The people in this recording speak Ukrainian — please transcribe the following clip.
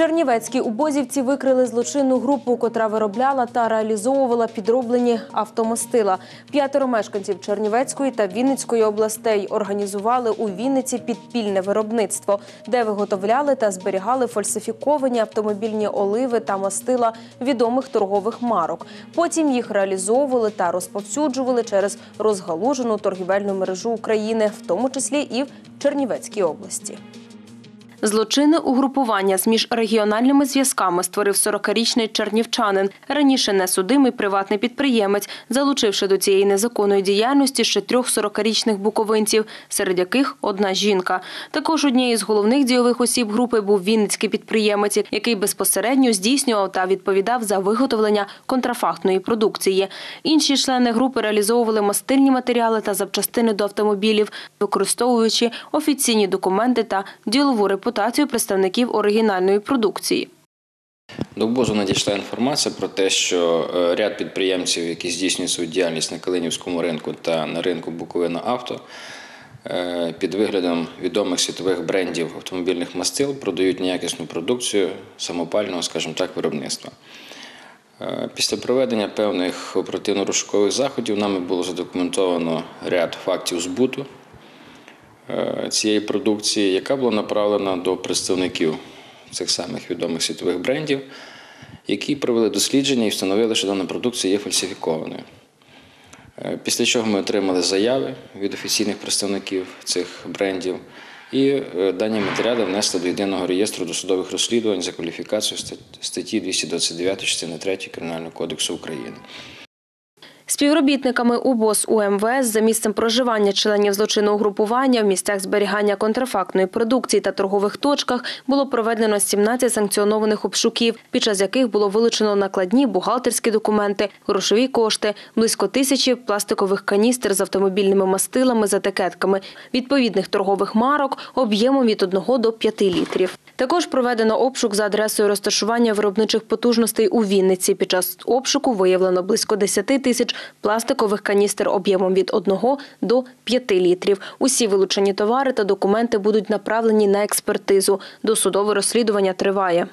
Чернівецькі убозівці викрили злочинну групу, котра виробляла та реалізовувала підроблені автомастила. П'ятеро мешканців Чернівецької та Вінницької областей організували у Вінниці підпільне виробництво, де виготовляли та зберігали фальсифіковані автомобільні оливи та мастила відомих торгових марок. Потім їх реалізовували та розповсюджували через розгалужену торгівельну мережу України, в тому числі і в Чернівецькій області. Злочинне угрупування з міжрегіональними зв'язками створив 40-річний чернівчанин, раніше несудимий приватний підприємець, залучивши до цієї незаконної діяльності ще трьох 40-річних буковинців, серед яких одна жінка. Також однією з головних дійових осіб групи був вінницький підприємець, який безпосередньо здійснював та відповідав за виготовлення контрафактної продукції. Інші члени групи реалізовували мастильні матеріали та запчастини до автомобілів, використовуючи офіційні документи та ділову репутацію представників оригінальної продукції. До БОЗу надійшла інформація про те, що е, ряд підприємців, які здійснюють свою діяльність на Калинівському ринку та на ринку Буковина Авто, е, під виглядом відомих світових брендів автомобільних мастил продають неякісну продукцію самопального, скажімо так, виробництва. Е, Після проведення певних оперативно-розшукових заходів нами було задокументовано ряд фактів збуту цієї продукції, яка була направлена до представників цих самих відомих світових брендів, які провели дослідження і встановили, що дана продукція є фальсифікованою. Е, Після чого ми отримали заяви від офіційних представників цих брендів, і е, дані матеріали внесли до єдиного реєстру досудових розслідувань за кваліфікацією статті 229 частини 3 Кримінального кодексу України. Співробітниками УБОС УМВС за місцем проживання членів злочинного групування в місцях зберігання контрафактної продукції та торгових точках було проведено 17 санкціонованих обшуків, під час яких було вилучено накладні бухгалтерські документи, грошові кошти, близько тисячі пластикових каністр з автомобільними мастилами з етикетками, відповідних торгових марок об'ємом від 1 до 5 літрів. Також проведено обшук за адресою розташування виробничих потужностей у Вінниці. Під час обшуку виявлено близько 10 тисяч пластикових каністр об'ємом від 1 до 5 літрів. Усі вилучені товари та документи будуть направлені на експертизу. Досудове розслідування триває.